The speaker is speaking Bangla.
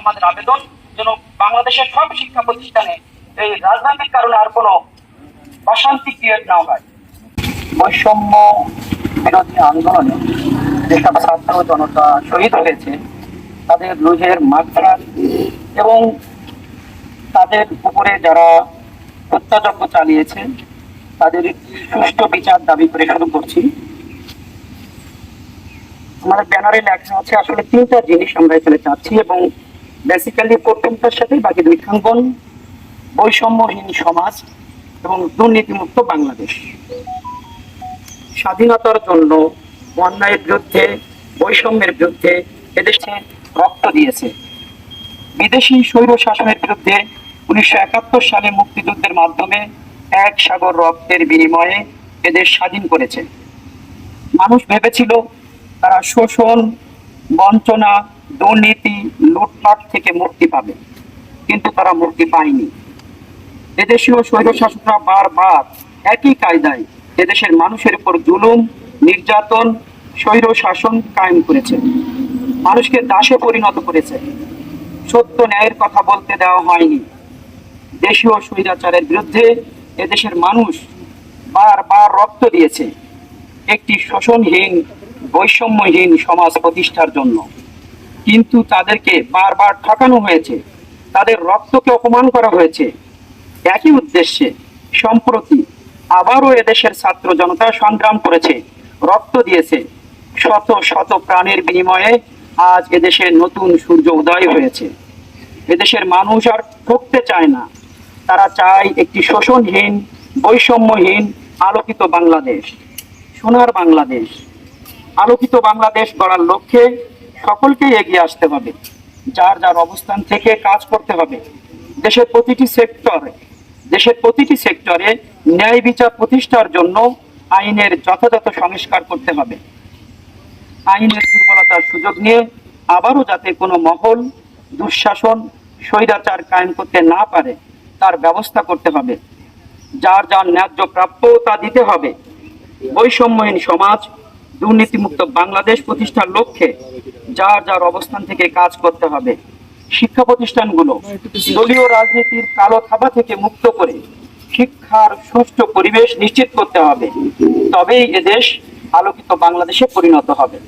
আমাদের আবেদন যেন বাংলাদেশের সব শিক্ষা প্রতিষ্ঠানে এই রাজনৈতিক কারণে আর কোনো অশান্তি ক্রিয়েট না হয়। বৈষম্য বিরোধী আন্দোলনে যেসব ছাত্র জনতা শহীদ হয়েছে, তাদের রুহের মাগফিরাত এবং তাদের উপরে যারা হত্যাযজ্ঞ চালিয়েছে তাদের সুষ্ঠু বিচার দাবি করে শুরু করছি। আমাদের ব্যানারে লেখা আছে, আসলে তিনটা জিনিস আমরা এখানে চাচ্ছি এবং বেসিক্যালি প্রথমটার সাথে বাকি দুইখাঙ্গন বৈষম্যহীন সমাজ এবং দুর্নীতিমুক্ত বাংলাদেশ। স্বাধীনতার জন্য অন্যায়ের বিরুদ্ধে, বৈষম্যের বিরুদ্ধে এদেশে রক্ত দিয়েছে। বিদেশি স্বৈর শাসনের বিরুদ্ধে উনিশশো একাত্তর সালে মুক্তিযুদ্ধের মাধ্যমে এক সাগর রক্তের বিনিময়ে এদের স্বাধীন করেছে। মানুষ ভেবেছিল তারা শোষণ, বঞ্চনা, দুর্নীতি, লুটপাট থেকে মুক্তি পাবে। কিন্তু তারা মুক্তি পায়নি। এদেশীয় স্বৈরশাসকরা বারবার একই কায়দায় এদেশের মানুষের উপর জুলুম, নির্যাতন, স্বৈর শাসন কায়েম করেছে। মানুষকে দাসে পরিণত করেছে। সত্য ন্যায়ের কথা বলতে দেওয়া হয়নি। দেশীয় স্বৈরাচারের বিরুদ্ধে এদেশের মানুষ বারবার রক্ত দিয়েছে একটি শোষণহীন, বৈষম্যহীন সমাজ প্রতিষ্ঠার জন্য। কিন্তু তাদেরকে বারবার ঠকানো হয়েছে, তাদের রক্তকে অপমান করা হয়েছে। একই উদ্দেশ্যে, সম্প্রতি আবারও এদেশের ছাত্র জনতা সংগ্রাম করেছে, রক্ত দিয়েছে। শত শত প্রাণের বিনিময়ে আজ এদেশে নতুন সূর্য উদয় হয়েছে। এদেশের মানুষ আর ঠকতে চায় না। তারা চায় একটি শোষণহীন, বৈষম্যহীন, আলোকিত বাংলাদেশ, সোনার বাংলাদেশ। আলোকিত বাংলাদেশ গড়ার লক্ষ্যে সকলকেই এগিয়ে আসতে হবে। যার যার অবস্থান থেকে কাজ করতে হবে। দেশের প্রতিটি সেক্টরে, দেশের প্রতিটি সেক্টরে ন্যায় বিচার প্রতিষ্ঠার জন্য আইনের যথাযথ সংস্কার করতে হবে। আইনের দুর্বলতার সুযোগ নিয়ে আবারও যাতে কোনো মহল, দুঃশাসন, স্বৈরাচার কায়েম করতে না পারে তার ব্যবস্থা করতে হবে। যার যার ন্যায্য প্রাপ্য তা দিতে হবে। বৈষম্যহীন সমাজ, দুর্নীতিমুক্ত বাংলাদেশ প্রতিষ্ঠার লক্ষ্যে যার যার অবস্থান থেকে কাজ করতে হবে। শিক্ষা প্রতিষ্ঠানগুলো দলীয় রাজনীতির কালো থাবা থেকে মুক্ত করে শিক্ষার সুষ্ঠু পরিবেশ নিশ্চিত করতে হবে। তবেই এদেশ আলোকিত বাংলাদেশে পরিণত হবে।